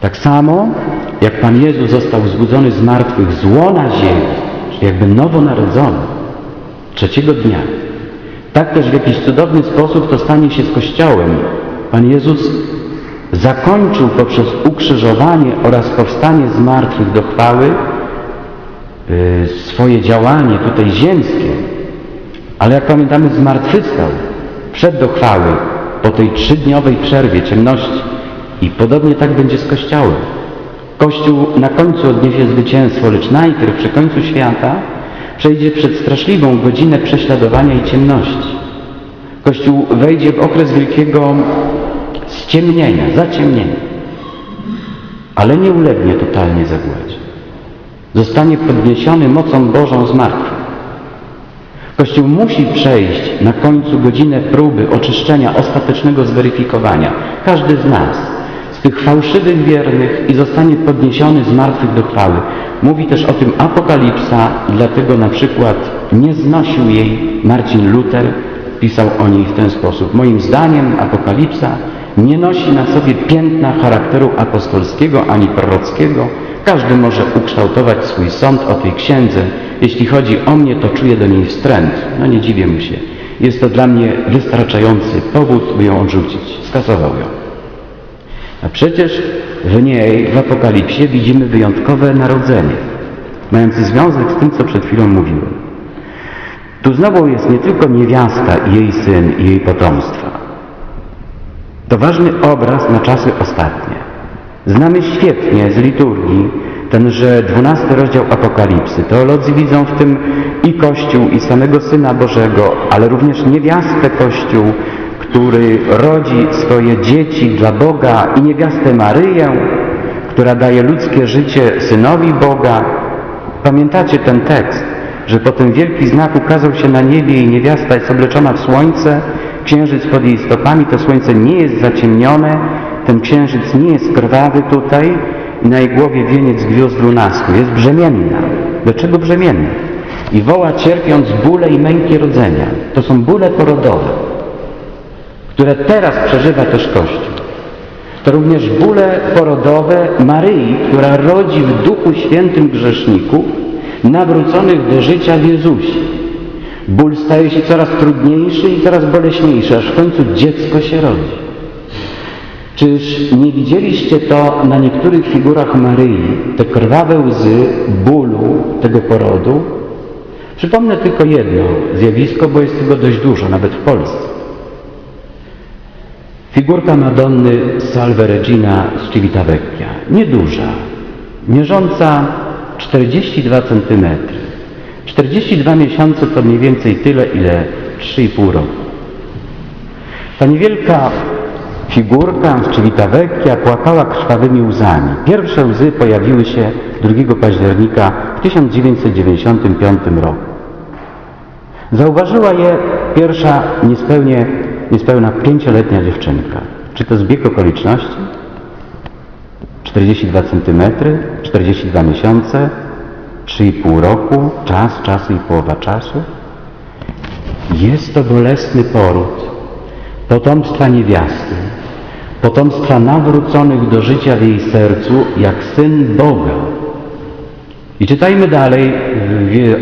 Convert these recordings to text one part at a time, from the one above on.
Tak samo jak Pan Jezus został wzbudzony z martwych z łona ziemi, jakby nowonarodzony, trzeciego dnia, tak też w jakiś cudowny sposób to stanie się z Kościołem. Pan Jezus zakończył poprzez ukrzyżowanie oraz powstanie z martwych do chwały y, swoje działanie tutaj ziemskie. Ale jak pamiętamy, zmartwychwstał przed do chwały po tej trzydniowej przerwie ciemności. I podobnie tak będzie z Kościołem. Kościół na końcu odniesie zwycięstwo, lecz najpierw przy końcu świata przejdzie przed straszliwą godzinę prześladowania i ciemności. Kościół wejdzie w okres wielkiego ściemnienia, zaciemnienia, ale nie ulegnie totalnie zagładzie. Zostanie podniesiony mocą Bożą z martwych. Kościół musi przejść na końcu godzinę próby, oczyszczenia, ostatecznego zweryfikowania. Każdy z nas, tych fałszywych wiernych i zostanie podniesiony z martwych do chwały. Mówi też o tym Apokalipsa, dlatego na przykład nie znosił jej Marcin Luther, pisał o niej w ten sposób. Moim zdaniem Apokalipsa nie nosi na sobie piętna charakteru apostolskiego ani prorockiego. Każdy może ukształtować swój sąd o tej księdze. Jeśli chodzi o mnie, to czuję do niej wstręt. No nie dziwię mu się. Jest to dla mnie wystarczający powód, by ją odrzucić. Skasował ją. A przecież w niej, w Apokalipsie, widzimy wyjątkowe narodzenie, mające związek z tym, co przed chwilą mówiłem. Tu znowu jest nie tylko niewiasta i jej syn i jej potomstwa. To ważny obraz na czasy ostatnie. Znamy świetnie z liturgii tenże dwunasty rozdział Apokalipsy. Teolodzy widzą w tym i Kościół, i samego Syna Bożego, ale również niewiastę Kościół, który rodzi swoje dzieci dla Boga i niewiastę Maryję, która daje ludzkie życie Synowi Boga. Pamiętacie ten tekst, że po tym wielki znak ukazał się na niebie i niewiasta jest obleczona w słońce, księżyc pod jej stopami, to słońce nie jest zaciemnione, ten księżyc nie jest krwawy tutaj i na jej głowie wieniec gwiazd dwunastu. Jest brzemienna. Dlaczego brzemienna? I woła cierpiąc bóle i męki rodzenia. To są bóle porodowe, które teraz przeżywa też Kościół. To również bóle porodowe Maryi, która rodzi w Duchu Świętym grzeszników, nawróconych do życia w Jezusie. Ból staje się coraz trudniejszy i coraz boleśniejszy, aż w końcu dziecko się rodzi. Czyż nie widzieliście to na niektórych figurach Maryi, te krwawe łzy bólu tego porodu? Przypomnę tylko jedno zjawisko, bo jest tego dość dużo, nawet w Polsce. Figurka Madonny Salve Regina z Civitavecchia, nieduża, mierząca 42 cm. 42 miesiące to mniej więcej tyle, ile 3,5 roku. Ta niewielka figurka z Civitavecchia płakała krwawymi łzami. Pierwsze łzy pojawiły się 2 października w 1995 roku. Zauważyła je pierwsza niespełnie, niespełna pięcioletnia dziewczynka. Czy to zbieg okoliczności? 42 cm, 42 miesiące, 3,5 roku, czas, czas i połowa czasu. Jest to bolesny poród potomstwa niewiasty, potomstwa nawróconych do życia w jej sercu, jak Syn Boga. I czytajmy dalej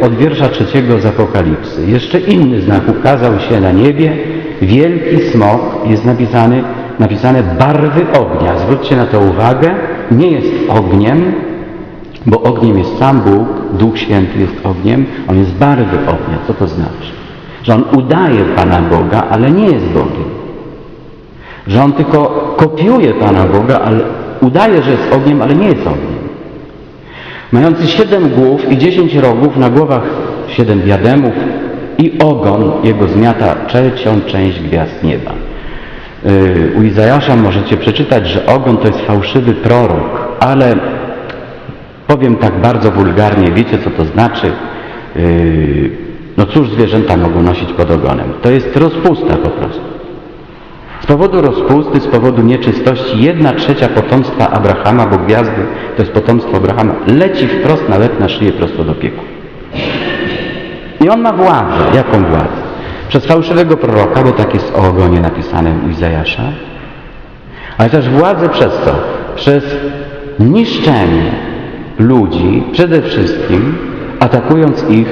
od wiersza trzeciego z Apokalipsy. Jeszcze inny znak ukazał się na niebie, wielki smok, jest napisany, napisane barwy ognia. Zwróćcie na to uwagę, nie jest ogniem, bo ogniem jest sam Bóg, Duch Święty jest ogniem, on jest barwy ognia. Co to znaczy? Że on udaje Pana Boga, ale nie jest Bogiem. Że on tylko kopiuje Pana Boga, ale udaje, że jest ogniem, ale nie jest ogniem. Mający siedem głów i dziesięć rogów, na głowach siedem diademów i ogon jego zmiata trzecią część gwiazd nieba. Yy, u Izajasza możecie przeczytać, że ogon to jest fałszywy prorok, ale powiem tak bardzo wulgarnie, wiecie co to znaczy? Yy, no cóż zwierzęta mogą nosić pod ogonem? To jest rozpusta po prostu. Z powodu rozpusty, z powodu nieczystości, jedna trzecia potomstwa Abrahama, bo gwiazdy to jest potomstwo Abrahama, leci wprost na łeb, na szyję, prosto do pieku. I on ma władzę. Jaką władzę? Przez fałszywego proroka, bo tak jest o ogonie napisane u Izajasza, ale też władzę przez co? Przez niszczenie ludzi przede wszystkim atakując ich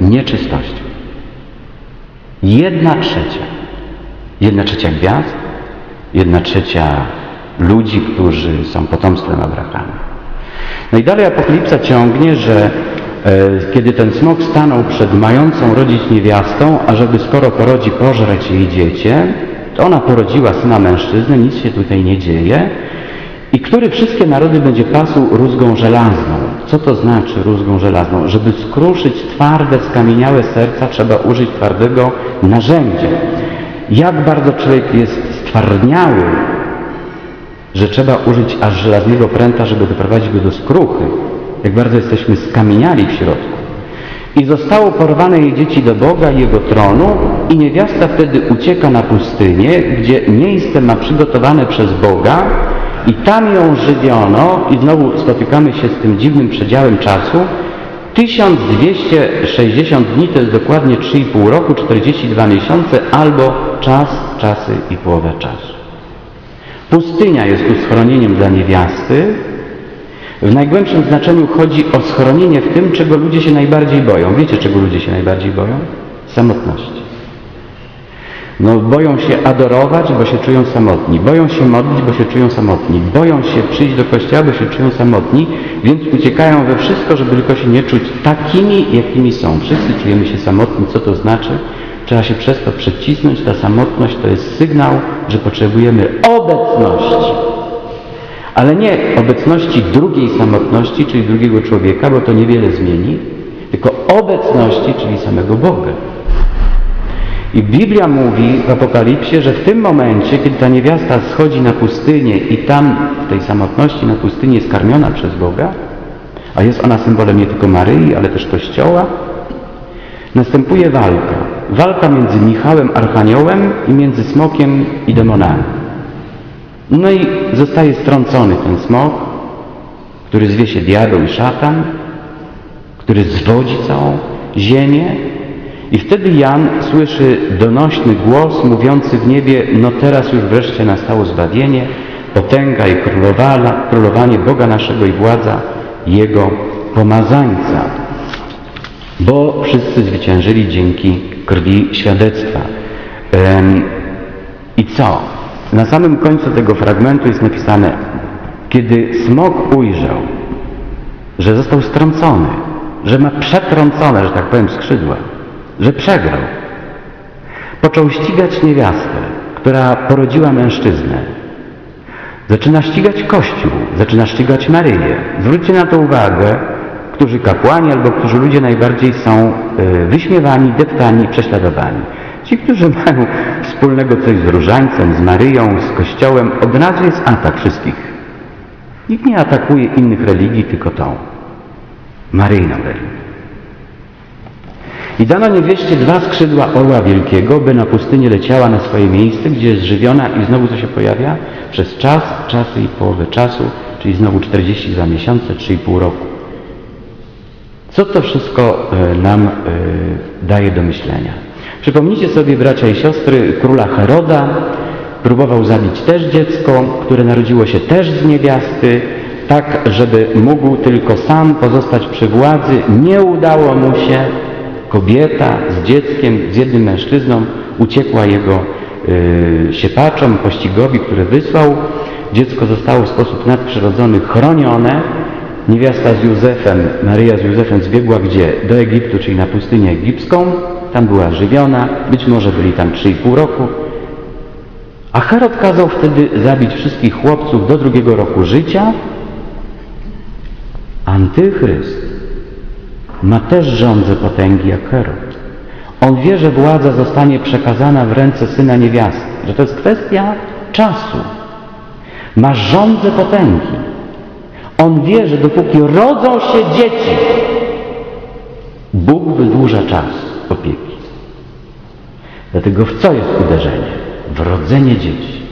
nieczystością. Jedna trzecia. Jedna trzecia gwiazd, jedna trzecia ludzi, którzy są potomstwem Abrahama. No i dalej Apokalipsa ciągnie, że kiedy ten smok stanął przed mającą rodzić niewiastą, ażeby skoro porodzi pożreć jej dziecię, to ona porodziła syna mężczyznę, nic się tutaj nie dzieje, i który wszystkie narody będzie pasł rózgą żelazną. Co to znaczy rózgą żelazną? Żeby skruszyć twarde, skamieniałe serca, trzeba użyć twardego narzędzia. Jak bardzo człowiek jest stwardniały, że trzeba użyć aż żelaznego pręta, żeby doprowadzić go do skruchy. Jak bardzo jesteśmy skamieniali w środku. I zostało porwane jej dzieci do Boga Jego tronu i niewiasta wtedy ucieka na pustynię, gdzie miejsce ma przygotowane przez Boga i tam ją żywiono i znowu spotykamy się z tym dziwnym przedziałem czasu. 1260 dni to jest dokładnie 3,5 roku, 42 miesiące albo czas, czasy i połowę czasu. Pustynia jest tu schronieniem dla niewiasty. W najgłębszym znaczeniu chodzi o schronienie w tym, czego ludzie się najbardziej boją. Wiecie, czego ludzie się najbardziej boją? Samotności. No, boją się adorować, bo się czują samotni. Boją się modlić, bo się czują samotni. Boją się przyjść do kościoła, bo się czują samotni, więc uciekają we wszystko, żeby tylko się nie czuć takimi, jakimi są. Wszyscy czujemy się samotni. Co to znaczy? Trzeba się przez to przecisnąć. Ta samotność to jest sygnał, że potrzebujemy obecności. Ale nie obecności drugiej samotności, czyli drugiego człowieka, bo to niewiele zmieni, tylko obecności, czyli samego Boga. I Biblia mówi w Apokalipsie, że w tym momencie, kiedy ta niewiasta schodzi na pustynię i tam w tej samotności na pustyni jest karmiona przez Boga, a jest ona symbolem nie tylko Maryi, ale też Kościoła, następuje walka. Walka między Michałem Archaniołem i między smokiem i demonami. No i zostaje strącony ten smok, który zwie się diabeł i szatan, który zwodzi całą ziemię, i wtedy Jan słyszy donośny głos mówiący w niebie, no teraz już wreszcie nastało zbawienie, potęga i królowanie Boga naszego i władza Jego pomazańca. Bo wszyscy zwyciężyli dzięki krwi świadectwa. I co? Na samym końcu tego fragmentu jest napisane, kiedy smok ujrzał, że został strącony, że ma przetrącone, że tak powiem, skrzydła, że przegrał. Począł ścigać niewiastę, która porodziła mężczyznę. Zaczyna ścigać Kościół, zaczyna ścigać Maryję. Zwróćcie na to uwagę, którzy kapłani albo którzy ludzie najbardziej są e, wyśmiewani, deptani, prześladowani. Ci, którzy mają wspólnego coś z różańcem, z Maryją, z Kościołem, od razu jest atak wszystkich. Nikt nie atakuje innych religii, tylko tą. Maryjną religię. I dano niewieście dwa skrzydła orła wielkiego, by na pustynię leciała na swoje miejsce, gdzie jest żywiona i znowu co się pojawia? Przez czas, czasy i połowę czasu, czyli znowu 42 miesiące, 3,5 roku. Co to wszystko e, nam e, daje do myślenia? Przypomnijcie sobie, bracia i siostry, króla Heroda, próbował zabić też dziecko, które narodziło się też z niewiasty, tak, żeby mógł tylko sam pozostać przy władzy. Nie udało mu się, kobieta z dzieckiem, z jednym mężczyzną uciekła jego yy, siepaczom, pościgowi, który wysłał. Dziecko zostało w sposób nadprzyrodzony chronione. Niewiasta z Józefem, Maryja z Józefem zbiegła gdzie? Do Egiptu, czyli na pustynię egipską. Tam była żywiona, być może byli tam 3,5 roku. A Herod kazał wtedy zabić wszystkich chłopców do drugiego roku życia. Antychryst ma też rządzę potęgi jak Herod. On wie, że władza zostanie przekazana w ręce syna niewiasty, że to jest kwestia czasu. Ma rządzę potęgi. On wie, że dopóki rodzą się dzieci, Bóg wydłuża czas opieki. Dlatego w co jest uderzenie? W rodzenie dzieci.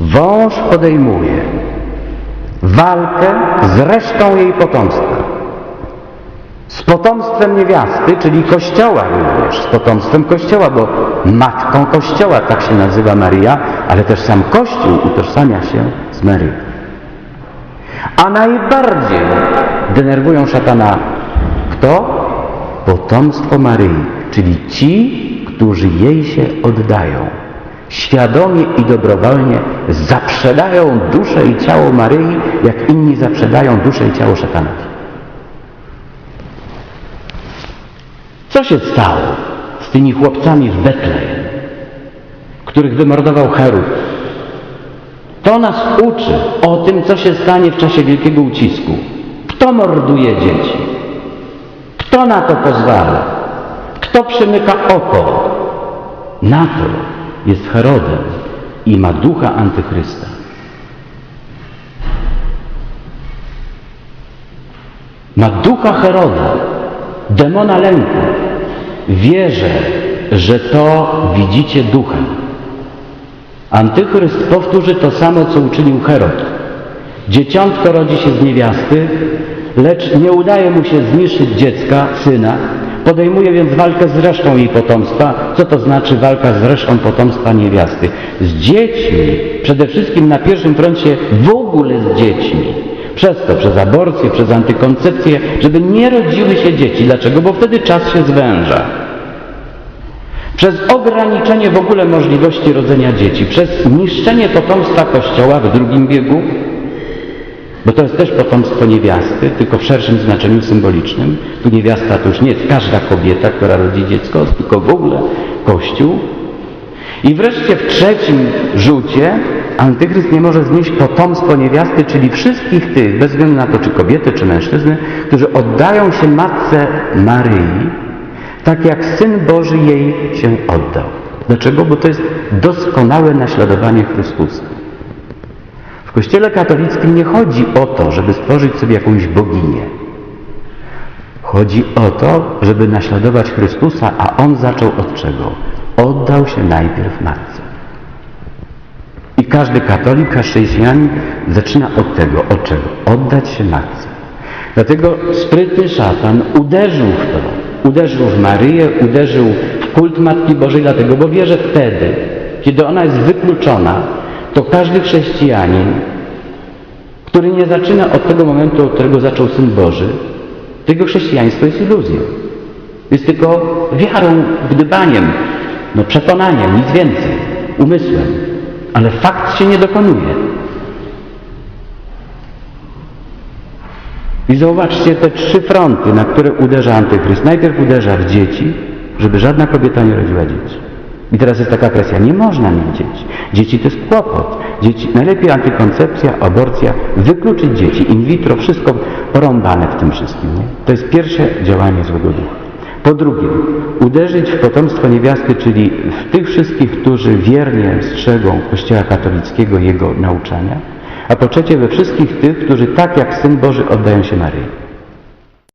Wąż podejmuje walkę z resztą jej potomstwa. z potomstwem niewiasty, czyli Kościoła również, z potomstwem Kościoła, bo matką Kościoła, tak się nazywa Maryja, ale też sam Kościół utożsamia się z Maryją. A najbardziej denerwują szatana kto? Potomstwo Maryi, czyli ci, którzy jej się oddają. Świadomie i dobrowolnie zaprzedają duszę i ciało Maryi, jak inni zaprzedają duszę i ciało szatanowi. Co się stało z tymi chłopcami w Betlejem, których wymordował Herod? To nas uczy o tym, co się stanie w czasie wielkiego ucisku. Kto morduje dzieci? Kto na to pozwala? Kto przymyka oko? Na to jest Herodem i ma ducha antychrysta. Ma ducha Heroda, demona lęku. Wierzę, że to widzicie duchem. Antychryst powtórzy to samo, co uczynił Herod. Dzieciątko rodzi się z niewiasty, lecz nie udaje mu się zniszczyć dziecka, syna. Podejmuje więc walkę z resztą jej potomstwa. Co to znaczy walka z resztą potomstwa niewiasty? Z dziećmi, przede wszystkim na pierwszym froncie w ogóle z dziećmi. Przez to, przez aborcję, przez antykoncepcję, żeby nie rodziły się dzieci. Dlaczego? Bo wtedy czas się zwęża. Przez ograniczenie w ogóle możliwości rodzenia dzieci, przez niszczenie potomstwa Kościoła w drugim biegu, bo to jest też potomstwo niewiasty, tylko w szerszym znaczeniu symbolicznym. Tu niewiasta to już nie jest każda kobieta, która rodzi dziecko, tylko w ogóle Kościół. I wreszcie w trzecim rzucie Antychryst nie może znieść potomstwo niewiasty, czyli wszystkich tych, bez względu na to, czy kobiety, czy mężczyzny, którzy oddają się Matce Maryi, tak jak Syn Boży jej się oddał. Dlaczego? Bo to jest doskonałe naśladowanie Chrystusa. W Kościele katolickim nie chodzi o to, żeby stworzyć sobie jakąś boginię. Chodzi o to, żeby naśladować Chrystusa, a On zaczął od czego? Oddał się najpierw Matce. I każdy katolik, chrześcijanin zaczyna od tego. Od czego? Oddać się Matce. Dlatego sprytny szatan uderzył w to. Uderzył w Maryję, uderzył w kult Matki Bożej, dlatego, bo wie, że wtedy, kiedy ona jest wykluczona, to każdy chrześcijanin, który nie zaczyna od tego momentu, od którego zaczął Syn Boży, tego chrześcijaństwo jest iluzją. Jest tylko wiarą, gdybaniem, no przekonaniem, nic więcej, umysłem. Ale fakt się nie dokonuje. I zauważcie te trzy fronty, na które uderza Antychryst. Najpierw uderza w dzieci, żeby żadna kobieta nie rodziła dzieci. I teraz jest taka presja, nie można mieć dzieci. Dzieci to jest kłopot. Dzieci, najlepiej antykoncepcja, aborcja, wykluczyć dzieci, in vitro, wszystko porąbane w tym wszystkim. Nie? To jest pierwsze działanie złego ducha. Po drugie, uderzyć w potomstwo niewiasty, czyli w tych wszystkich, którzy wiernie strzegą Kościoła katolickiego, jego nauczania. A po trzecie, we wszystkich tych, którzy tak jak Syn Boży oddają się Maryi.